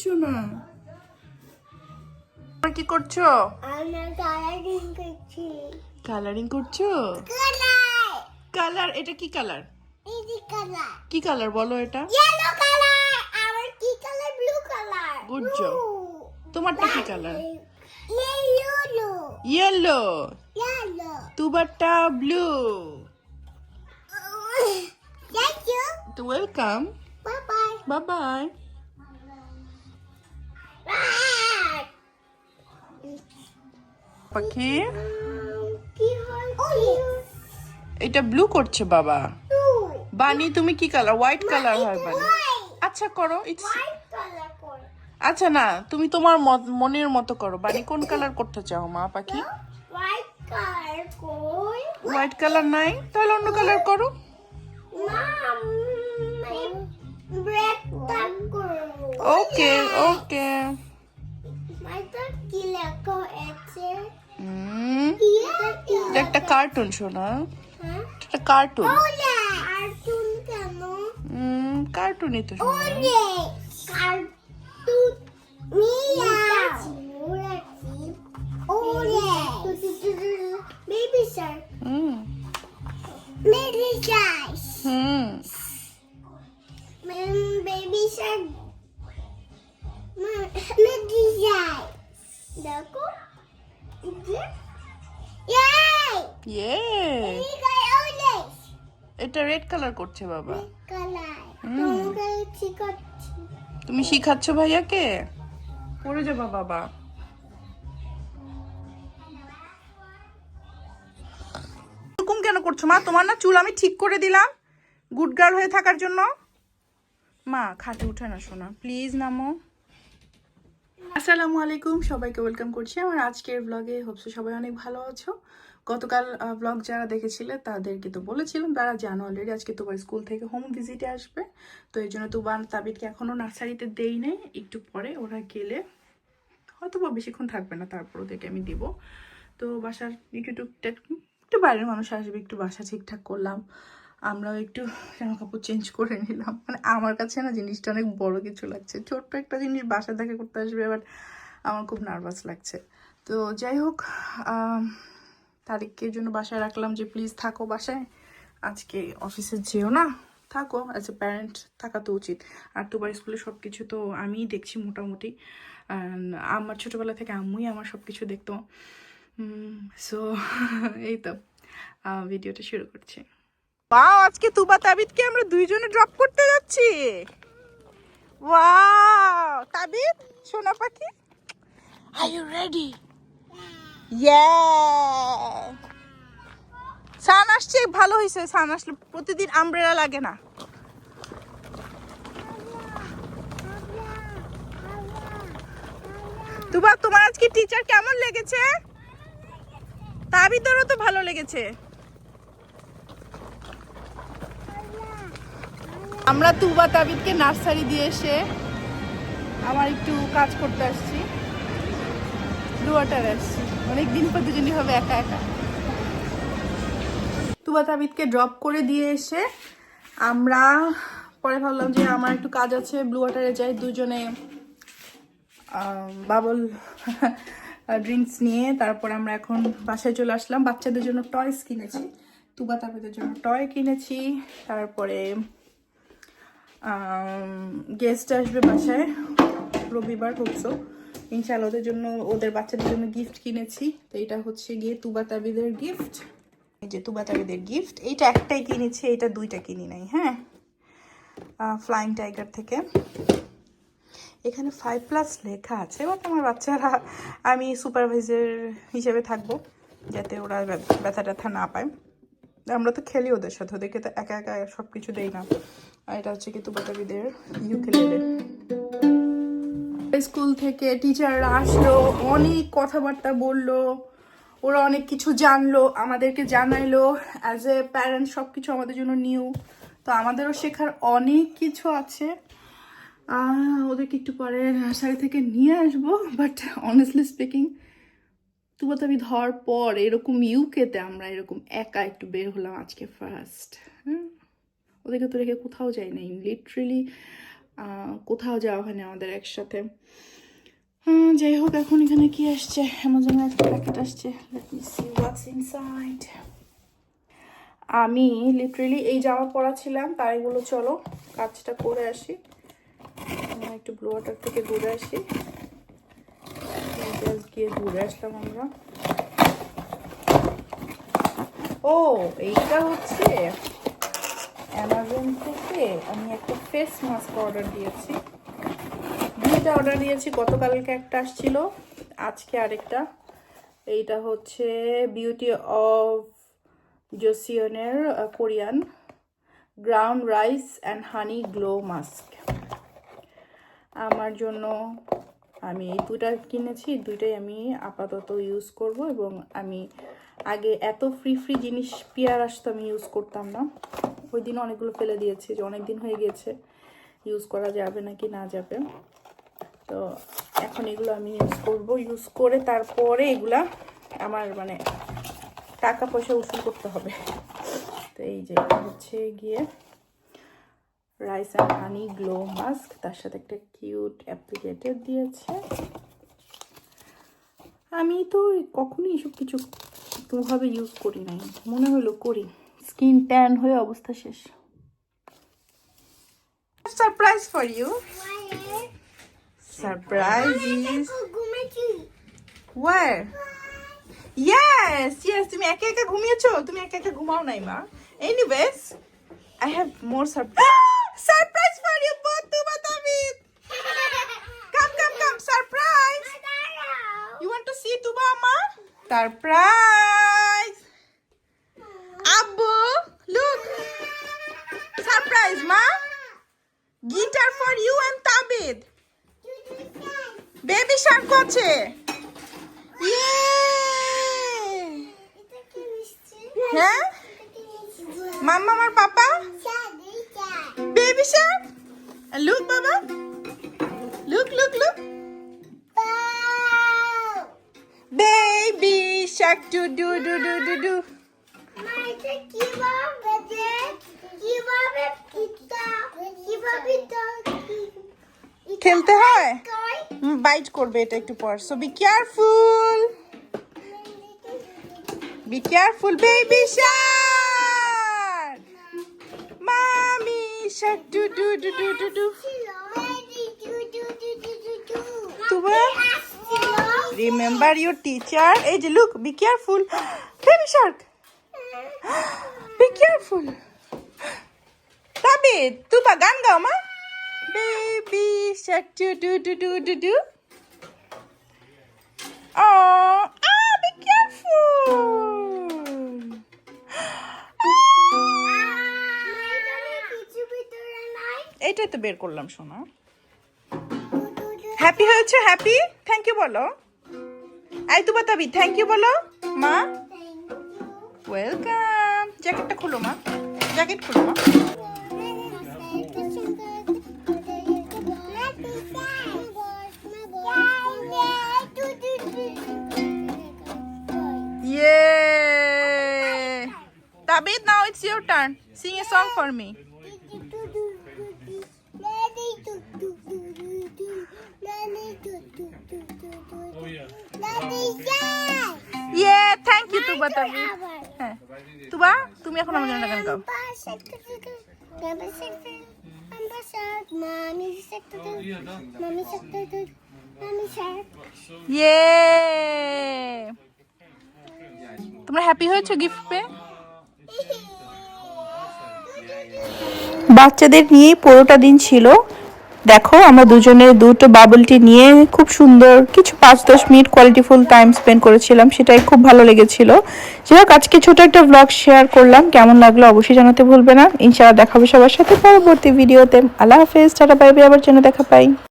শোনা আর কি করছ? কালারিং করছি। কালারিং করছ? কালার কালার এটা কি কালার কি কালার বলো এটা? ইয়েলো কালার আমার কি কালার ব্লু কালার. তোমারটা কি কালার ইয়েলো ইয়েলো ইয়েলো তুবারটা ব্লু বাই বাই পাখি? এটা ব্লু করছে বাবা। বানি তুমি কি কালার হোয়াইট কালার হয় বানি। আচ্ছা করো ইটস আচ্ছা না তুমি তোমার মনের মতো করো। বানি কোন কালার করতে চাও মা পাখি? হোয়াইট কালার হোয়াইট কালার নাই? তাহলে অন্য কালার করো। ওকে ওকে একটা কার্টুন শোনা একটা কার্টুন ওলে কার্টুন কেন হুম কার্টুনই তো শোনা এটা রেড কালার করছে বাবা। তুমি শিখাচ্ছ ভাইয়াকে? পড়ে যাবা বাবা। এরকম কেন করছ মা? তোমার না চুল আমি ঠিক করে দিলাম গুড গার্ল হয়ে থাকার জন্য। মা খাটে উঠে না শোনা প্লিজ নামো। আসসালামু আলাইকুম। সবাইকে ওয়েলকাম করছি আমার আজকের ব্লগে হোপসো সবাই অনেক ভালো আছো। গতকাল ব্লগ যারা দেখেছিলে তাদেরকে তো বলেছিলাম তারা জানো অলরেডি আজকে তোমার স্কুল থেকে হোম ভিজিটে আসবে। তো এই জন্য তুবান তাবিদকে এখনও নার্সারিতে দেই নেই, একটু পরে ওরা গেলে হয়তো বা বেশিক্ষণ থাকবে না, তারপর ওদেরকে আমি দিব। তো বাসার একটু টুকটাক একটু বাইরের মানুষ আসবে, একটু বাসা ঠিকঠাক করলাম, আমরাও একটু জামা কাপড় চেঞ্জ করে নিলাম। মানে আমার কাছে না জিনিসটা অনেক বড় কিছু লাগছে, ছোট্ট একটা জিনিস বাসা থেকে করতে আসবে এবার আমার খুব নার্ভাস লাগছে। তো যাই হোক তারিখকে জন্য বাসায় রাখলাম যে প্লিজ থাকো বাসায়। আজকে অফিসে যেও না থাকো অ্যাজ এ প্যারেন্ট থাকা তো উচিত। আর তোমার স্কুলে সব কিছু তো আমিই দেখছি মোটামুটি। আমার ছোটোবেলা থেকে আম্মুই আমার সব কিছু দেখতো সো এই তো ভিডিওটা শুরু করছি। বাও আজকে তুবা তাবিদকে আমরা দুইজনে ড্রপ করতে যাচ্ছি। ওয়াও তাবিদ সোনা পাখি। আর ইউ রেডি সান আসছে, ভালো হয়েছে সান আসলে প্রতিদিন আমব্রেলা লাগে না। তুবা তোমার আজকে টিচার কেমন লেগেছে? তাবিদেরও তো ভালো লেগেছে। আমরা তুবা তাবিদকে নার্সারি দিয়ে এসে আমার একটু কাজ করতে আসছি। ডুয়াটার আসছি। অনেকদিন পর দুজনই হবে একা একা। তুবা তাবিদকে ড্রপ করে দিয়ে এসে আমরা পরে ভাবলাম যে আমার একটু কাজ আছে ব্লু ওয়াটারে যাই। দুজনে বাবল ড্রিঙ্কস নিয়ে তারপর আমরা এখন বাসায় চলে আসলাম। বাচ্চাদের জন্য টয়স কিনেছি। তুবা তাবিদের জন্য টয় কিনেছি। তারপরে গেস্ট আসবে বাসায়। রবিবার হোকসো ইনশাল্লাহ ওদের জন্য, ওদের বাচ্চাদের জন্য গিফট কিনেছি। তো এটা হচ্ছে গিয়ে তুবা তাবিদের গিফট এই যে তুবা তাবিদের গিফট এইটা একটাই কিনেছি, এইটা দুইটা কিনি নাই হ্যাঁ? ফ্লাইং টাইগার থেকে। এখানে ফাইভ প্লাস লেখা আছে বাট আমার বাচ্চারা, আমি সুপারভাইজার হিসেবে থাকব, যাতে ওরা ব্যথা- ট্যাথা না পায়। আমরা তো খেলি ওদের সাথে, ওদেরকে তো একা একা সব কিছু দেই না। আর এটা হচ্ছে কি তুবাতাবিদের ইউকেলেলে স্কুল থেকে টিচাররা আসলো, অনেক কথাবার্তা বলল, ওরা অনেক কিছু জানলো, আমাদেরকে জানাইলো অ্যাজ এ প্যারেন্ট সব কিছু আমাদের জন্য নিউ তো আমাদেরও শেখার অনেক কিছু আছে। ওদেরকে একটু পরে নার্সারি থেকে নিয়ে আসব বাট অনেস্টলি স্পিকিং তুবাতাবি ধর পর এরকম ইউকেতে আমরা এরকম একা একটু বের হলাম আজকে ফার্স্ট হ্যাঁ? ওদেরকে তো রেখে কোথাও যাই নাই লিটারেলি কোথাও যাওয়া হয়নি আমাদের একসাথে। হুম, যাই হোক এখন এখানে কি আসছে? অ্যামাজনের একটা প্যাকেট আসছে। ইনসাইড আমি লিটারেলি এই জামা পরা ছিলাম তাই এগুলো চলো কাজটা করে আসি। একটু ব্লু ওয়াটার থেকে ঘুরে আসি। গিয়ে ঘুরে আসলাম আমরা। ও এইটা হচ্ছে অ্যামাজন থেকে আমি একটা ফেস মাস্ক অর্ডার দিয়েছি। দুইটা অর্ডার দিয়েছি, গতকালকে একটা আসছিল, আজকে আরেকটা। এইটা হচ্ছে beauty of জোসিয়নের Korean. Ground rice and honey glow mask আমার জন্য আমি এই দুটা কিনেছি দুইটাই আমি আপাতত ইউজ করব এবং আমি আগে এত ফ্রি ফ্রি জিনিস, পেয়ার আসতো আমি ইউজ করতাম না। ওই দিন অনেকগুলো ফেলে দিয়েছি যে অনেক দিন হয়ে গেছে ইউজ করা যাবে নাকি না যাবে। তো এখন এগুলো আমি ইউজ করব। ইউজ করে তারপরে এগুলা আমার মানে টাকা পয়সা উসুল করতে হবে। তো এই যে হচ্ছে গিয়ে rice and honey glow mask তার সাথে একটা কিউট অ্যাপ্লিকেটেড দিয়েছে। আমি তো কখনোই এসব কিছু কোনোভাবে ইউজ করি নাই, মনে হলো করি। স্কিন ট্যান হয়ে অবস্থা শেষ। Surprise for you surprise is ঘুমেছি Where? Yes, yes, তুমি একা একা ঘুমিয়েছো? তুমি একা একা ঘুমাও নাই মা। Anyways I have more surprise for you both Tuba Tabid come come come surprise you want to see Tuba মা? সারপ্রাইজ আব্বু লুক সারপ্রাইজ মা guitar for you and Tabid baby shark আছে. Yay! হ্যাঁ? মাম্মা, আমার পাপা? বেবি। শার্ক লুক বাবা look look look baby shark do do do do do do খেলতে হয়? বাইট করবে। এটা একটু পর। So be careful be careful baby shark mommy shark do do do do do do Tuba remember your teacher এই যে look be careful baby shark be careful তবে তুবা গান গাও মা। Baby shark do do do do do do Oh, ah, be careful. এইটাই তো বের করলাম শোনা হ্যাপি হয়েছে হ্যাপি থ্যাংক ইউ বলো। আই তু বাতাবি থ্যাংক ইউ বলো। মা? ওয়েলকাম জ্যাকেটটা খুলো মা। জ্যাকেট খুলো মা। Tabit, now it's your turn. Sing a song for me. Yeah, thank you, Tuba Tabit. হ্যাঁ তুবা তুমি এখন আমার জন্য গান গাও ইয়ে তোমরা হ্যাপি হয়েছো গিফট পেয়ে বাচ্চাদের নিয়েই পুরোটা দিন ছিল। দেখো, আমরা দুজনে দুটো বাবলটি নিয়ে খুব সুন্দর কিছু পাঁচ দশ মিনিট কোয়ালিটিফুল টাইম স্পেন্ড করেছিলাম, সেটাই খুব ভালো লেগেছিল। যাই হোক আজকে ছোট একটা ব্লগ শেয়ার করলাম। কেমন লাগল অবশ্যই জানাতে ভুলবে না। ইনশাআল্লাহ দেখাবো সবার সাথে পরবর্তী ভিডিওতে আল্লাহ হাফেজ, টাটা বাইবে আবার যেন দেখা পাই।